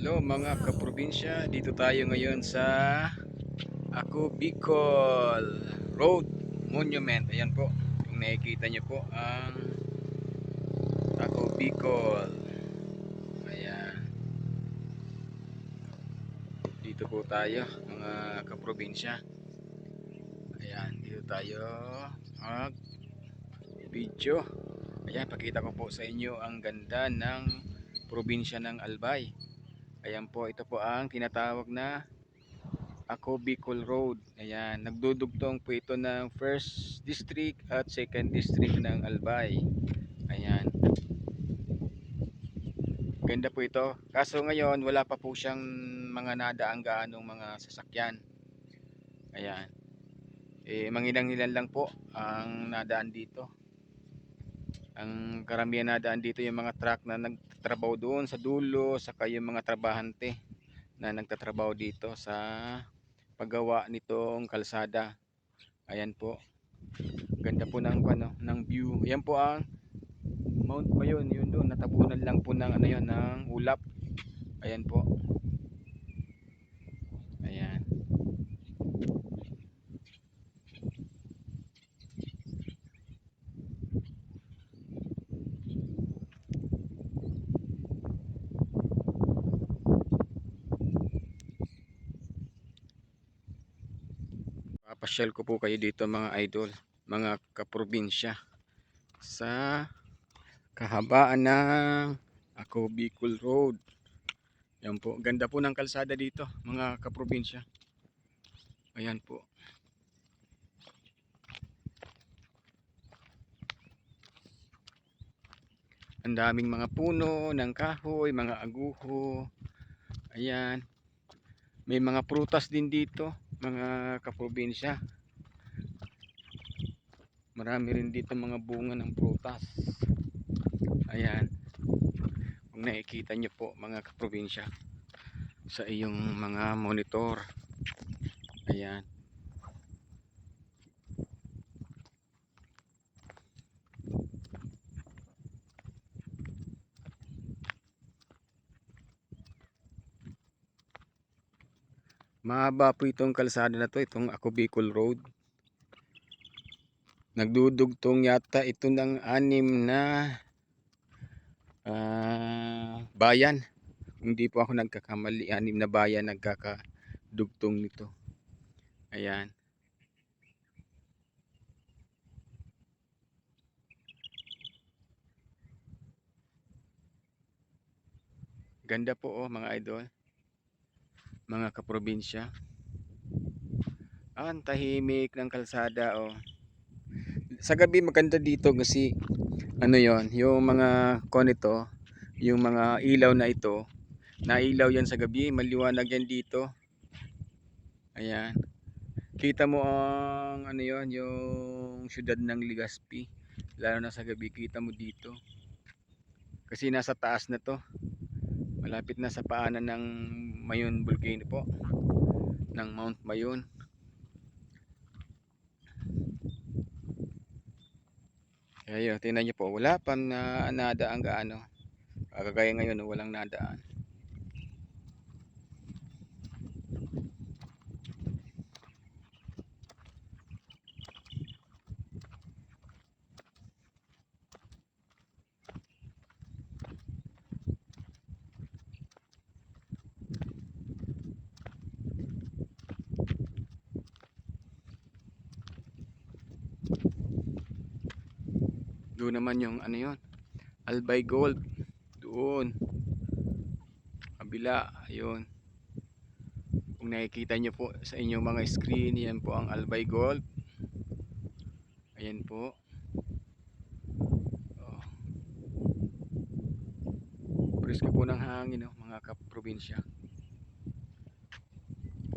Hello mga kaprobinsya, dito tayo ngayon sa Ako Bicol Road Monument. Ayan po, kung nakikita nyo po ang Ako Bicol. Ayan. Dito po tayo mga kaprobinsya. Ayan, dito tayo mag video. Ayan, pakita ko po sa inyo ang ganda ng probinsya ng Albay. Ayan po, ito po ang tinatawag na Ako Road. Ayan, nagdudugtong po ito ng first district at second district ng Albay. Ayan. Ganda po ito. Kaso ngayon, wala pa po siyang mga nadaang gaanong mga sasakyan. Ayan. Eh, mangilang-ilan lang po ang nadaan dito. Ang karamihan nadaan dito yung mga truck na nagtatrabaho doon sa dulo, saka yung mga trabahante na nagtatrabaho dito sa paggawa nitong kalsada. Ayan po. Ganda po ng ano, ng view. Ayan po ang Mount Mayon, yun doon natabunan lang po ng ano yun, ng ulap. Ayan po. Ayan. Papasyal ko po kayo dito mga idol, mga kaprobinsya sa kahabaan ng Ako Bicol Road. Yan po, ganda po ng kalsada dito mga kaprobinsya. Ayan po. Ang daming mga puno ng kahoy, mga aguho. Ayan. May mga prutas din dito, mga kaprobinsya. Marami rin dito mga bunga ng prutas. Ayan. Kung nakikita nyo po mga kaprobinsya sa iyong mga monitor. Ayan. Mahaba po itong kalsada na to, itong Ako Bicol Road. Nagdudugtong yata ito ng anim na ah, bayan. Hindi po ako nagkakamali, anim na bayan nagkakadugtong nito. Ayan. Ganda po oh mga idol mga kaprobinsya. Ang tahimik ng kalsada oh. Sa gabi maganda dito kasi ano yon, yung mga konito, yung mga ilaw na ito, nailaw yan sa gabi, maliwanag yan dito. Ayan. Kita mo ang ano yon, yung syudad ng Legazpi. Lalo na sa gabi kita mo dito. Kasi nasa taas na to. Malapit na sa paanan ng Mayon Volcano po ng Mount Mayon kaya yun, tingnan nyo po wala pa na nadaan gaano. Ah, kagaya ngayon walang nadaan doon naman yung ano yun. Albay Gold. Doon. Kabila. Ayun. Kung nakikita nyo po sa inyong mga screen yan po ang Albay Gold. Ayan po. Oh. presko po ng hangin oh, mga kaprobinsya.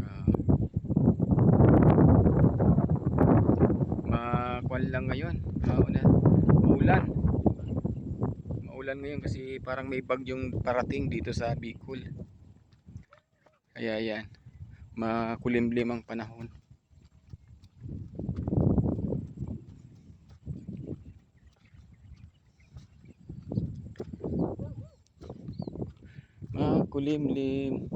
Ah. makuan lang ngayon. Mauna maulan. Maulan ngayon kasi parang may bagyong parating dito sa Bicol. Kaya yan makulimlim ang panahon. Kulimlim.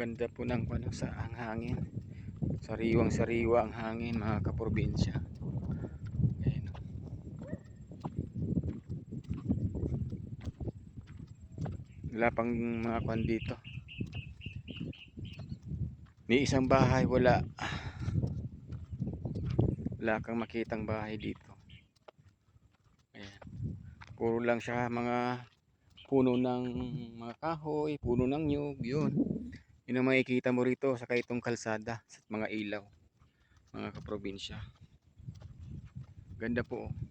Ganda po ng ano, sa ang hangin. Sariwang sariwa ang hangin mga kaprobinsya. Ayan. Wala pang mga kwan dito. Ni isang bahay wala. Wala kang makitang bahay dito. Ayan. Puro lang siya mga puno ng mga kahoy, puno ng nyug, yun. Yun ang makikita mo rito sa itong kalsada sa mga ilaw, mga kaprobinsya. Ganda po. oh.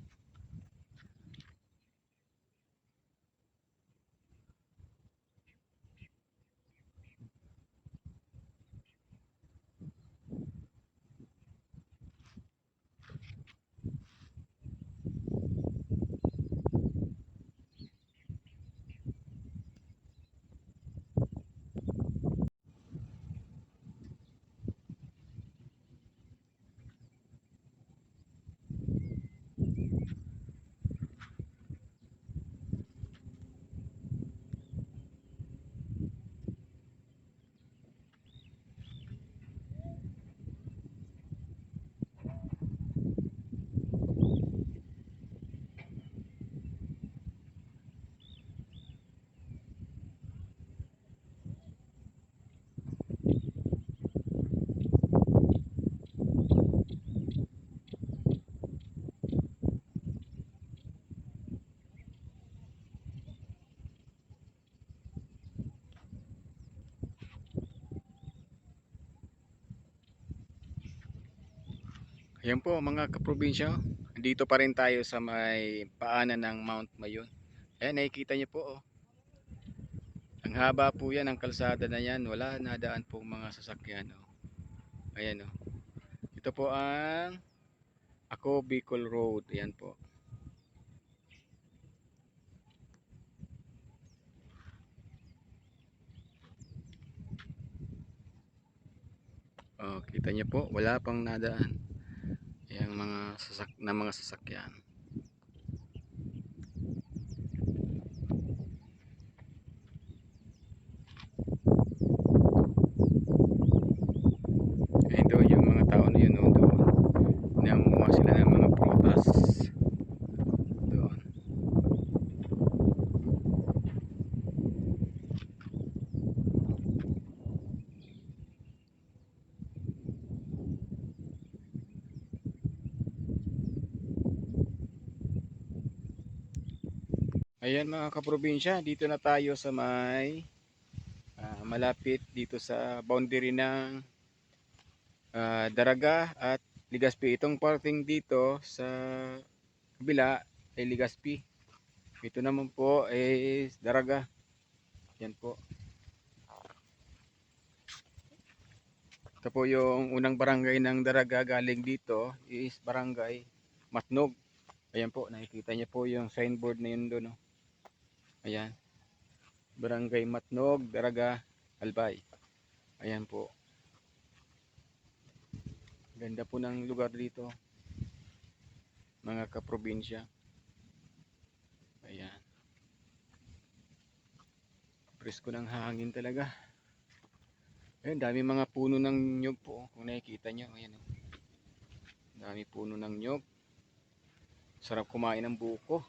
Ayan po mga kaprobinsya. Dito pa rin tayo sa may paanan ng Mount Mayon. Ayan nakikita niyo po oh. Ang haba po yan ang kalsada na yan. Wala nadaan po mga sasakyan oh. Ayan oh. Ito po ang Ako Bicol Road. Ayan po. Oh, kita niyo po, wala pang nadaan. Yang mga sasak na mga sasakyan. Ayun doon yung mga tao na yun oh, doon. Namuha sila ng mga prutas. Doon. Ayan mga kaprobinsya, dito na tayo sa may ah, malapit dito sa boundary ng ah, Daraga at Ligaspi. Itong parting dito sa kabila ay Ligaspi. Ito naman po is Daraga. Yan po. Ito po yung unang barangay ng Daraga galing dito is barangay Matnog. Ayan po, nakikita niyo po yung signboard na yun doon. Oh. Ayan. Barangay Matnog, Daraga, Albay. Ayan po. Ganda po ng lugar dito. Mga kaprobinsya. Ayan. Presko ng hangin talaga. Ayan, dami mga puno ng nyug po. Kung nakikita nyo. Ayan. Oh. Dami puno ng nyug. Sarap kumain ng buko.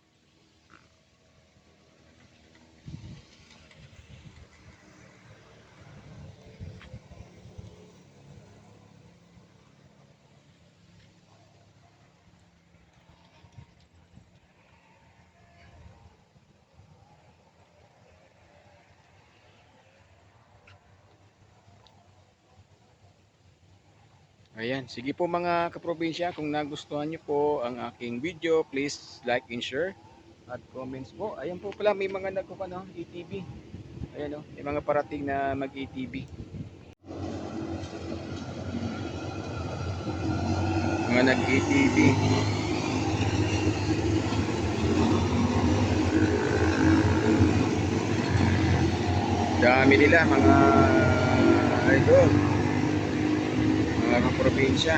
Ayan, sige po mga kaprobinsya, kung nagustuhan nyo po ang aking video, please like and share at comments po. Ayan po pala, may mga nagko ano, ATV. Ayan o, may mga parating na mag-ATV. Mga nag-ATV. Dami nila mga idol mga kaprobinsya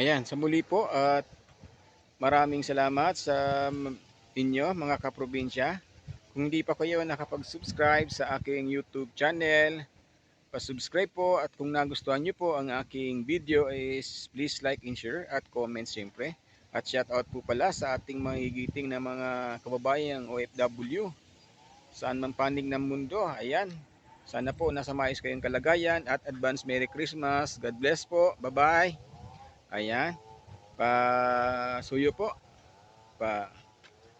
Ayan, sa muli po at maraming salamat sa inyo mga kaprobinsya. Kung hindi pa kayo nakapag-subscribe sa aking YouTube channel, pa-subscribe po at kung nagustuhan nyo po ang aking video is please like and share at comment siyempre. At shout out po pala sa ating mga higiting na mga kababayang OFW saan man panig ng mundo. Ayan. Sana po nasa maayos kayong kalagayan at advance Merry Christmas. God bless po. Bye-bye. Ayan. Pa suyo po. Pa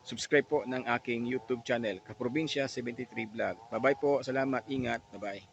subscribe po ng aking YouTube channel, Kaprobinsya 73 Vlog. Bye-bye po. Salamat. Ingat. Bye-bye.